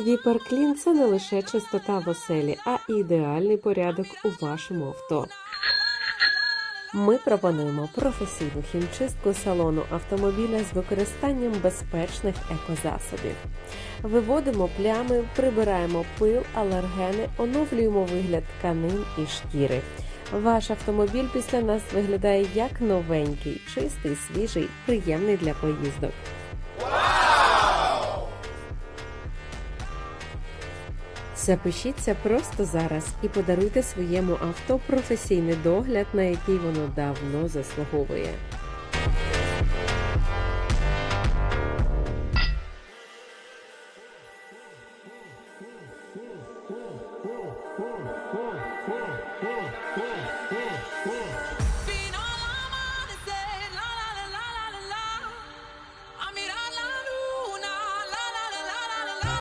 Свіперклін це не лише чистота в оселі, а ідеальний порядок у вашому авто. Ми пропонуємо професійну хімчистку салону автомобіля з використанням безпечних екозасобів. Виводимо плями, прибираємо пил, алергени, оновлюємо вигляд тканин і шкіри. Ваш автомобіль після нас виглядає як новенький, чистий, свіжий, приємний для поїздок. Запишіться просто зараз і подаруйте своєму авто професійний догляд, на який воно давно заслуговує.